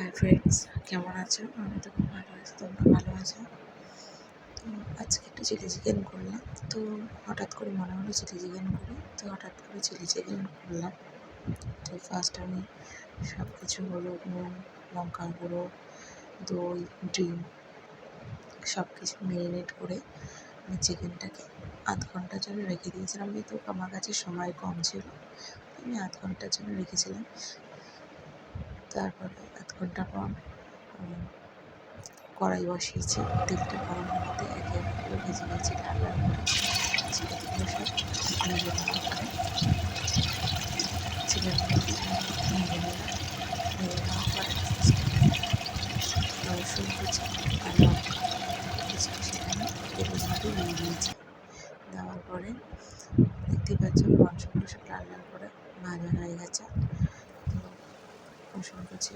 Hi friends কেমন আছো? আমি তো খুব ভালো আছি। তোমরা ভালো আছো? তো আজকে একটু চিলি চিকেন করলাম। তো হঠাৎ করে মনে হলো চিলি চিকেন করি। তো হঠাৎ করে চিলি চিকেন করলাম। তো ফার্স্ট আমি সব কিছু হলুদ নুন লঙ্কা গুঁড়ো, দই, ডিম সব কিছু ম্যারিনেট করে আমি চিকেনটাকে আধ ঘণ্টার জন্য রেখে দিয়েছিলাম। যেহেতু আমার কাছে সময় কম ছিল আমি আধ ঘণ্টার জন্য রেখেছিলাম। তারপরে আধ ঘণ্টা পর কড়াই বসিয়েছি, তেলটা গরম হতে একে একে ভেজে নিয়েছি লাল লাল করে পরে পরে কুচি সেখানে মধ্যে দেওয়ার পরে দেখতেই পাচ্ছ মাংসগুলো সব লাল করে ভাজা হয়ে গেছে। রসুন কুচি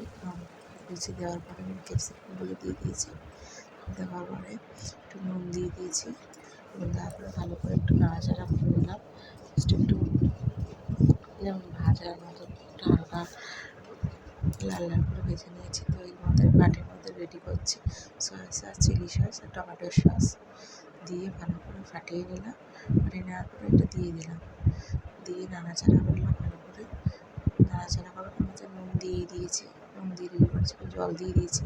কুচি দেওয়ার পরে আমি ক্যাপসিকামগুলো দিয়ে দিয়েছি। দেওয়ার পরে একটু নুন দিয়ে দিয়েছি নুন দেওয়ার পরে ভালো করে একটু নাড়াচাড়া করে নিলাম। জাস্ট একটু যেমন ভাজার মতো একটু হালকা লাল লাল করে ভেজে নিয়েছি। তো এর মধ্যে বাটির মধ্যে রেডি করছি সয়া সস চিলি সস আর টমেটো সস দিয়ে ভালো করে ফাটিয়ে নিলাম। ফাটিয়ে নেওয়ার পরে এটা দিয়ে দিলাম। দিয়ে নাড়াচাড়া করলাম ভালো করে নাড়াচাড়া করার মধ্যে নুন দিয়ে দিয়েছি, নুন দিয়ে করেছি জল দিয়ে দিয়েছি।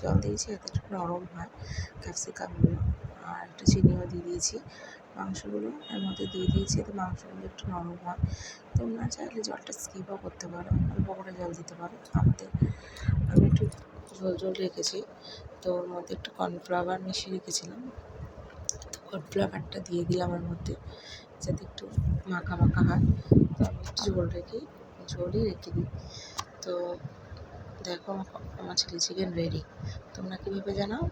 জল দিয়েছি যাতে একটু নরম হয় ক্যাপসিকামগুলো আর একটু চিনিও দিয়ে দিয়েছি। মাংসগুলো এর মধ্যে দিয়ে দিয়েছি যাতে মাংসগুলো একটু নরম হয়। তোমরা চাইলে জলটা স্কিপও করতে পারো, অল্প করে জল দিতে পারো। আমাদের, আমি একটু ঝোল ঝোল রেখেছি, তো ওর মধ্যে একটু কর্নফ্লাওয়ার মিশিয়ে রেখেছিলাম। তো কর্নফ্লাওয়ারটা দিয়ে দিলাম ওর মধ্যে, যাতে একটু মাখা মাখা হয়। তো আমি একটু ঝোল রেখে, ঝোলই রেখে দিই। তো দেখো আমার চিলি চিকেন রেডি তোমরা কীভাবে জানাও?